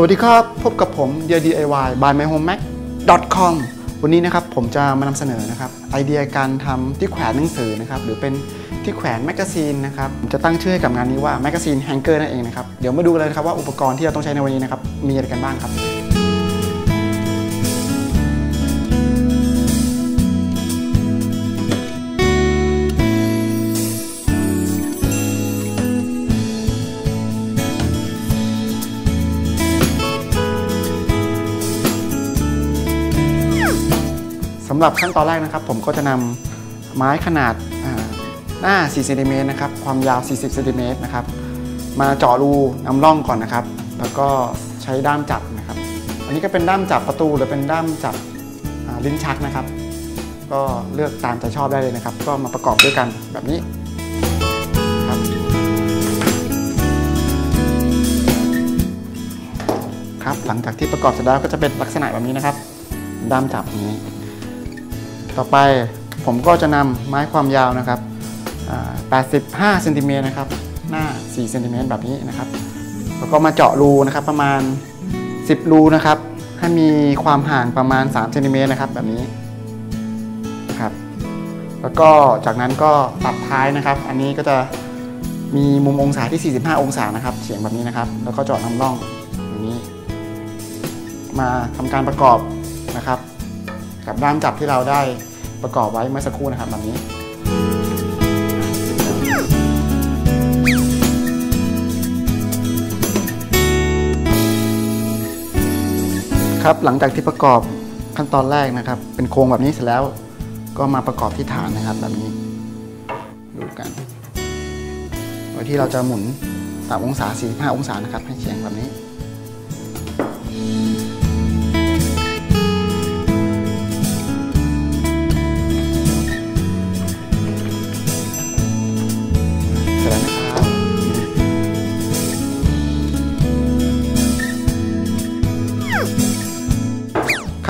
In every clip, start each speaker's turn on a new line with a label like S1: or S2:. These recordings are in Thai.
S1: สวัสดีครับ พบกับผม d DIY by my home mac com วันนี้นะครับผมจะมานำเสนอนะครับไอเดียการทำที่แขวนหนังสือนะครับหรือเป็นที่แขวนแมกกาซีนนะครับผมจะตั้งชื่อให้กับงานนี้ว่าแมกกาซีนแฮงเกอร์นั่นเองนะครับเดี๋ยวมาดูเลยนะครับว่าอุปกรณ์ที่เราต้องใช้ในวันนี้นะครับมีอะไรกันบ้างครับำหรับขั้นตอนแรกนะครับ ผมก็จะนำไม้ขนาดหน้า 4 เซนติเมตรนะครับ ความยาว 40 เซนติเมตรนะครับ มาเจาะรูนำร่องก่อนนะครับ แล้วก็ใช้ด้ามจับนะครับ อันนี้ก็เป็นด้ามจับประตูหรือเป็นด้ามจับลิ้นชักนะครับ ก็เลือกตามใจชอบได้เลยนะครับ ก็มาประกอบด้วยกันแบบนี้ครับครับ หลังจากที่ประกอบเสร็จแล้วก็จะเป็นลักษณะแบบนี้นะครับ ด้ามจับนี้ ต่อไปผมก็จะนำไม้ความยาวนะครับ85เซนติเมตรนะครับหน้า4เซนติเมตรแบบนี้นะครับแล้วก็มาเจาะรูนะครับประมาณ 10 รูนะครับให้มีความห่างประมาณ3เซนติเมตรนะครับแบบนี้นะครับแล้วก็จากนั้นก็ตัดท้ายนะครับ อันนี้ก็จะมีมุมองศาที่ 45 องศานะครับเฉียงแบบนี้นะครับ แล้วก็เจาะนำร่องอย่างนี้ มาทำการประกอบนะครับ กับด้ามจับที่เราได้ประกอบไว้เมื่อสักครู่นะครับแบบนี้ครับหลังจากที่ประกอบขั้นตอนแรกนะครับ เป็นโครงแบบนี้เสร็จแล้วก็มาประกอบที่ฐานนะครับแบบนี้ดูกันโดยที่เราจะหมุนตามองศา45องศานะครับ ให้เฉียงแบบนี้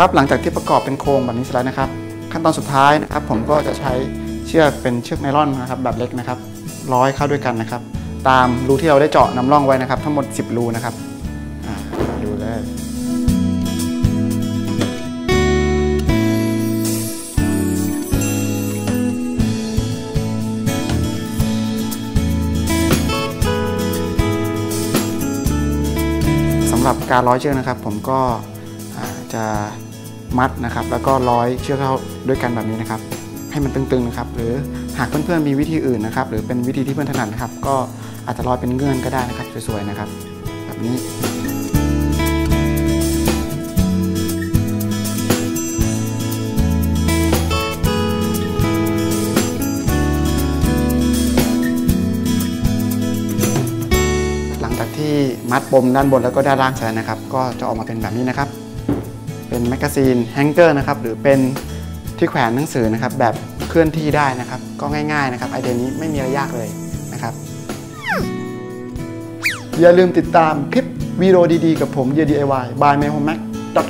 S1: ครับหลังจากที่ประกอบเป็นโครงแบบนี้เสร็จแล้วนะครับ ขั้นตอนสุดท้ายนะครับ ผมก็จะใช้เชือกเป็นเชือกไนล่อนนะครับแบบเล็กนะครับ ร้อยเข้าด้วยกันนะครับ ตามรูที่เราได้เจาะนำร่องไว้นะครับ ทั้งหมด 10 รูนะครับดูเลยสำหรับการร้อยเชือกนะครับ ผมก็จะ มัดนะครับ แล้วก็ร้อยเชือกเข้าด้วยกันแบบนี้นะครับ ให้มันตึงๆนะครับ หรือหากเพื่อนๆมีวิธีอื่นนะครับ หรือเป็นวิธีที่เพื่อนถนัดนะครับ ก็อาจจะร้อยเป็นเงื่อนก็ได้นะครับสวยๆนะครับ แบบนี้หลังจากที่มัดปมด้านบนแล้วก็ด้านล่างเสร็จนะครับ ก็จะออกมาเป็นแบบนี้นะครับ เป็นแมกกาซีนแฮงเกอร์นะครับหรือเป็นที่แขวนหนังสือนะครับแบบเคลื่อนที่ได้นะครับ ก็ง่ายๆนะครับไอเดียนี้ไม่มีอะไรยากเลยนะครับ อย่าลืมติดตามคลิปวีดีโอดีๆ กับผม DIY by m y h o m e m a c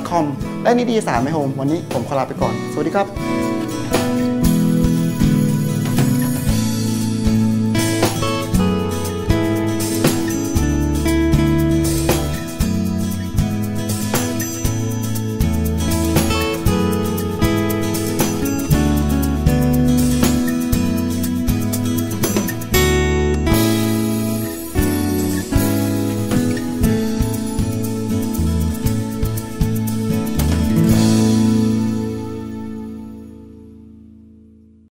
S1: com และนิตยสาร My Home วันนี้ผมขอลาไปก่อน สวัสดีครับ